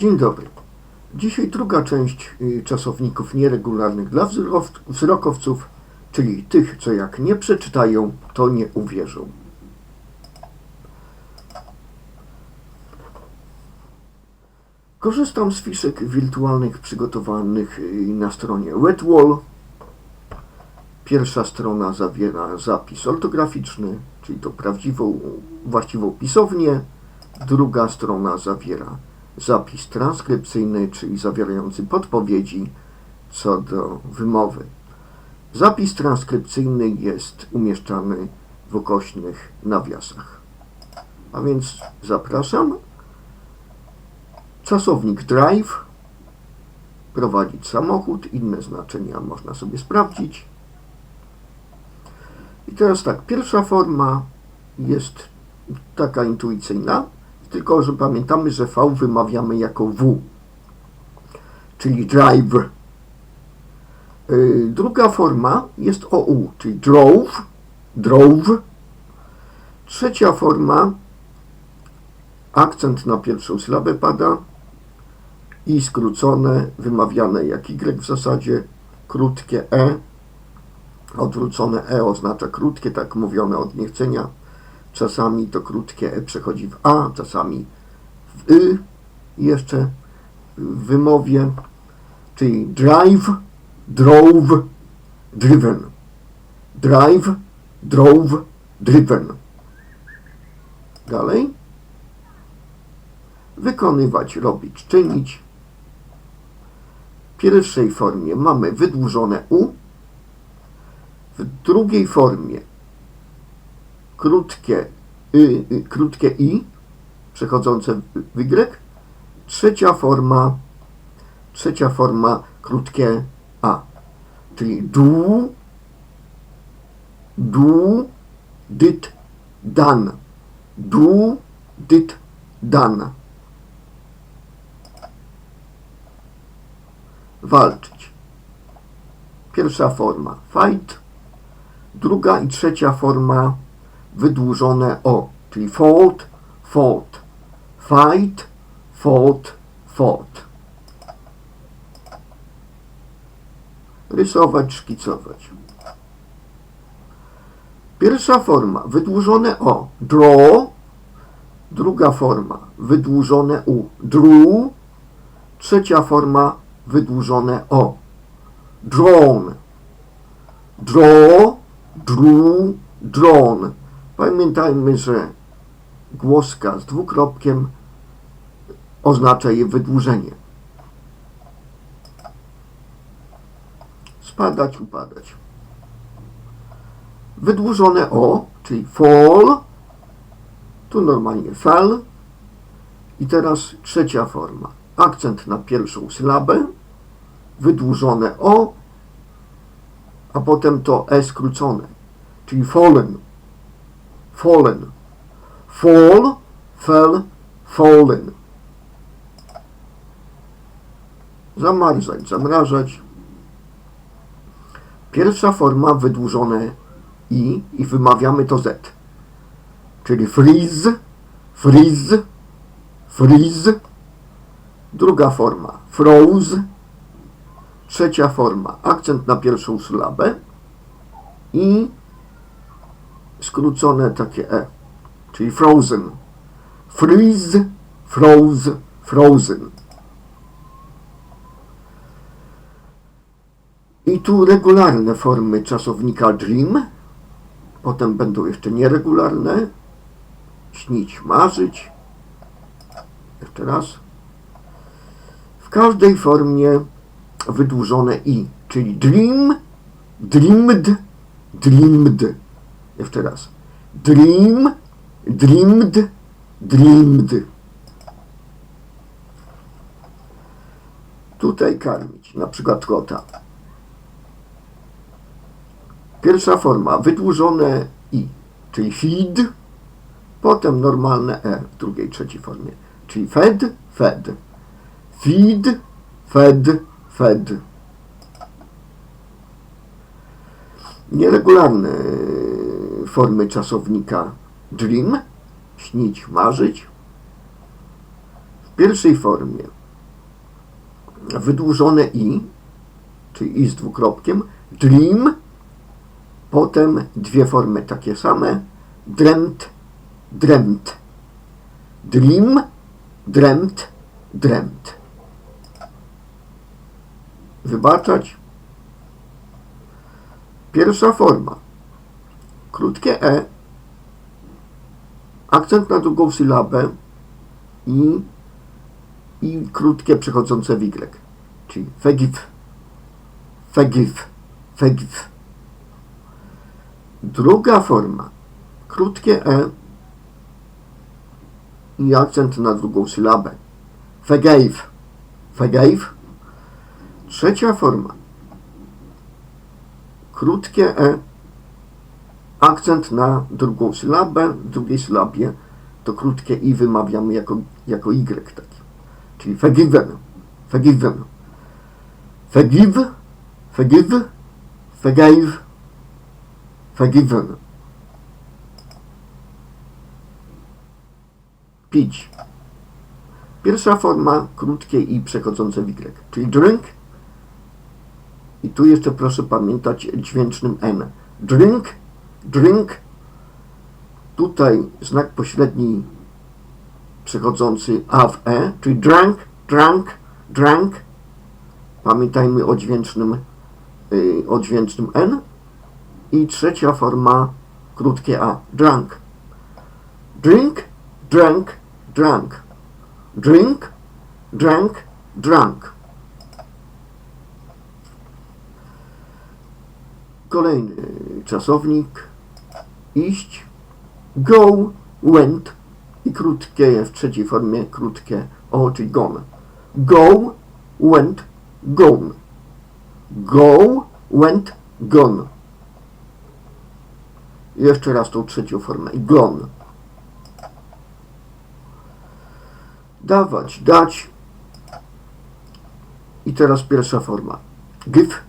Dzień dobry. Dzisiaj druga część y, czasowników nieregularnych dla wzrokowców, czyli tych, co jak nie przeczytają, to nie uwierzą. Korzystam z fiszek wirtualnych przygotowanych y, na stronie Redwall. Pierwsza strona zawiera zapis ortograficzny, czyli to prawdziwą, właściwą pisownię. Druga strona zawiera zapis transkrypcyjny, czyli zawierający podpowiedzi co do wymowy. Zapis transkrypcyjny jest umieszczany w ukośnych nawiasach. A więc zapraszam. Czasownik drive prowadzić samochód, inne znaczenia można sobie sprawdzić. I teraz tak, pierwsza forma jest taka intuicyjna, tylko że pamiętamy, że V wymawiamy jako W, czyli drive. Yy, Druga forma jest OU, czyli drove, drove. Trzecia forma, akcent na pierwszą sylabę pada i skrócone, wymawiane jak Y w zasadzie, krótkie E. Odwrócone E oznacza krótkie, tak mówione od niechcenia. Czasami to krótkie E przechodzi w A, czasami w Y jeszcze w wymowie, czyli drive, drove, driven. Drive, drove, driven. Dalej. Wykonywać, robić, czynić. W pierwszej formie mamy wydłużone U, w drugiej formie krótkie, y, y, krótkie i przechodzące w y. Trzecia forma, trzecia forma krótkie a, czyli du, du, did, dan. Du, did, dan. Walczyć. Pierwsza forma fight, druga i trzecia forma wydłużone o, czyli fought, fought, fight, fought, fought. Rysować, szkicować. Pierwsza forma wydłużone o, draw, druga forma wydłużone u, drew, trzecia forma wydłużone o, drawn, draw, drew, drawn. Pamiętajmy, że głoska z dwukropkiem oznacza jej wydłużenie. Spadać, upadać. Wydłużone o, czyli fall, tu normalnie fell. I teraz trzecia forma. Akcent na pierwszą sylabę, wydłużone o, a potem to e skrócone, czyli fallen fallen. Fall, fell, fallen. Zamarzać, zamrażać. Pierwsza forma wydłużone i i wymawiamy to z. Czyli freeze, freeze, freeze. Druga forma froze. Trzecia forma akcent na pierwszą sylabę i skrócone takie e, czyli frozen. Freeze, froze, frozen. I tu regularne formy czasownika dream, potem będą jeszcze nieregularne. Śnić, marzyć. Jeszcze raz. W każdej formie wydłużone i, czyli dream, dreamed, dreamed. Jeszcze raz. Dream, dreamed, dreamed. Tutaj karmić, na przykład kota. Pierwsza forma, wydłużone i, czyli feed, potem normalne e w drugiej, trzeciej formie, czyli fed, fed, feed, fed, fed. Nieregularne formy czasownika dream, śnić, marzyć. W pierwszej formie wydłużone i, czyli i z dwukropkiem, dream, potem dwie formy takie same, dreamt, dreamt, dream, dreamt, dreamt. Wybaczać. Pierwsza forma. Krótkie e, akcent na drugą sylabę i, i krótkie przechodzące w y, czyli forgive, forgive, forgive. Druga forma. Krótkie e i akcent na drugą sylabę. Forgave, forgave. Trzecia forma. Krótkie e akcent na drugą sylabę, w drugiej sylabie to krótkie i wymawiamy jako, jako y taki. Czyli forgiven, forgiven. Forgive, forgive, forgave, forgiven. Pić. Pierwsza forma krótkie i przechodzące w y, czyli drink. I tu jeszcze proszę pamiętać dźwięcznym n. Drink, drink. Tutaj znak pośredni przechodzący a w e, czyli drank, drank, drank. Pamiętajmy o dźwięcznym, yy, o dźwięcznym n. I trzecia forma krótkie a, drunk. Drink, drank, drunk. Drink, drank, drunk. Kolejny czasownik. Iść, go, went i krótkie w trzeciej formie krótkie o, czyli gone. Go, went, gone. Go, went, gone. Jeszcze raz tą trzecią formę. Gone. Dawać, dać. I teraz pierwsza forma. Give,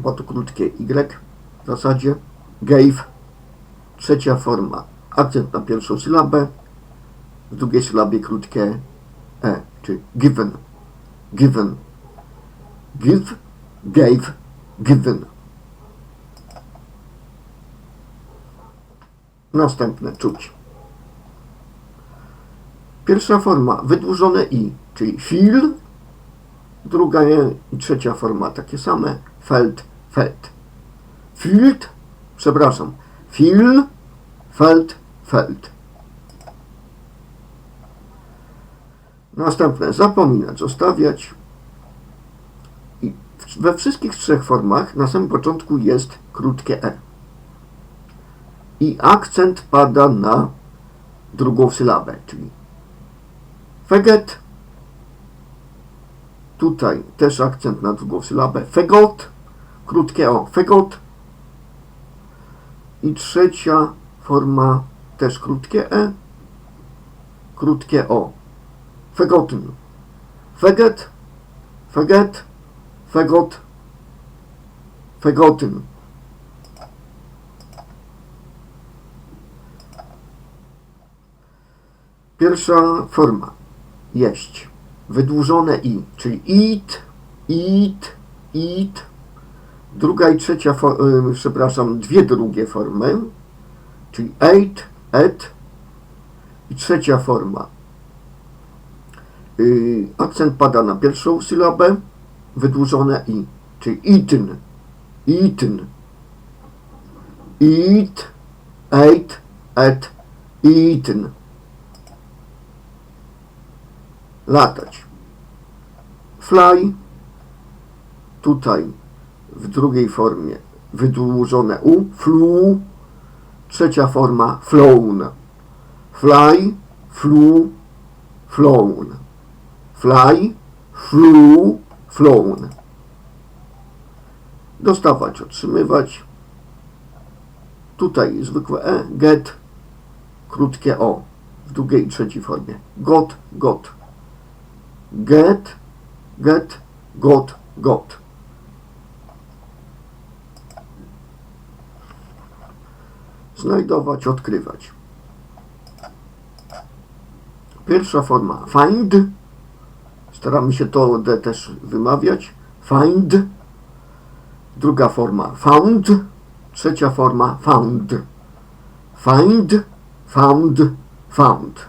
bo to krótkie y w zasadzie. Gave. Trzecia forma. Akcent na pierwszą sylabę. W drugiej sylabie krótkie e, czyli given. Given. Give, gave, given. Następne czuć. Pierwsza forma wydłużone i, czyli feel. Druga i trzecia forma takie same. Felt, felt. Field, przepraszam. Feel, felt, felt. Następne zapominać, zostawiać. I we wszystkich trzech formach na samym początku jest krótkie e. I akcent pada na drugą sylabę, czyli Feget. Tutaj też akcent na drugą sylabę. Fegot. Krótkie o. Fegot. I trzecia forma też krótkie e. Krótkie o. Fegotten. Feget. Feget. Fegot. Fegotten. Pierwsza forma jeść. Wydłużone i, czyli eat, eat, eat. Druga i trzecia, y, przepraszam, dwie drugie formy, czyli ate, ate. I trzecia forma. Y, akcent pada na pierwszą sylabę, wydłużone i, czyli eaten, eaten. Eat, ate, ate, eaten. latać. Fly, tutaj w drugiej formie wydłużone u, flew, trzecia forma flown. Fly, flew, flown. Fly, flew, flown. Dostawać, otrzymywać. Tutaj zwykłe e, get, krótkie o w drugiej i trzeciej formie. Got, got get, get, got, got. Znajdować, odkrywać. Pierwsza forma find, Staramy się to D też wymawiać. Find. Druga forma found. Trzecia forma found. Find, found, found.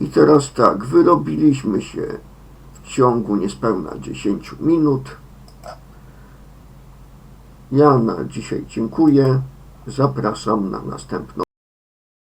I teraz tak, wyrobiliśmy się w ciągu niespełna 10 minut. Ja na dzisiaj dziękuję. Zapraszam na następną